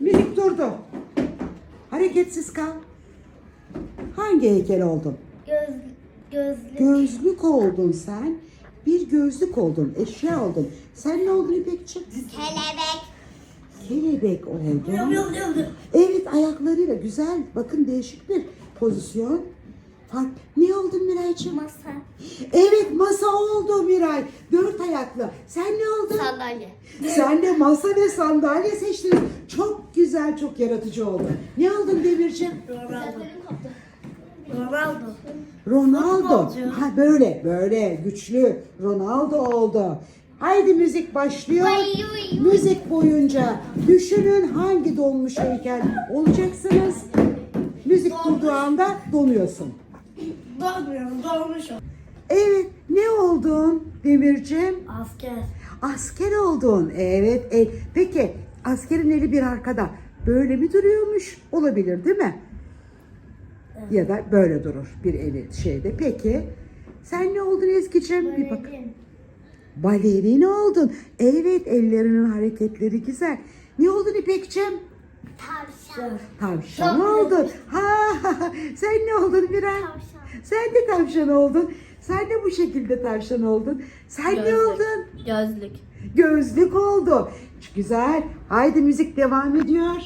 Müzik durdu. Hareketsiz kal. Hangi heykel oldun? Göz, gözlük. Gözlük oldun sen. Bir gözlük oldun, eşya oldun. Sen ne oldun İpekçi? Kelebek. Kelebek oldun. Evet ayaklarıyla güzel. Bakın değişik bir pozisyon. Fark. Ne oldun Miraycığım? Masa. Evet masa oldu Miray. Dört ayaklı. Sen ne oldun? Sandalye. Sen de masa ve sandalye seçtin. Çok güzel, çok yaratıcı oldu. Ne oldun Demirciğim? Ronaldo. Ronaldo. Futbolcu. Ha böyle, böyle güçlü. Ronaldo oldu. Haydi müzik başlıyor. Müzik boyunca düşünün hangi donmuş heykel olacaksınız. Müzik durduğu anda donuyorsun. Doğmuyorum, doğmuş o. Evet, ne oldun Demirciğim? Asker. Asker oldun. Evet. E, peki askerin eli bir arkada. Böyle mi duruyormuş? Olabilir değil mi? Ya da böyle durur bir eli şeyde. Peki sen ne oldun Ezgi'ciğim? Bir bak. Balerin. Oldun. Evet ellerinin hareketleri güzel. Ne oldun İpek'ciğim? Tavşan. Tavşan oldun. Ha, sen ne oldun Miray? Tavşan. Sen de tavşan oldun. Sen de bu şekilde tavşan oldun. Sen ne Gözlük. oldun? Gözlük. Gözlük oldu. Güzel. Haydi müzik devam ediyor.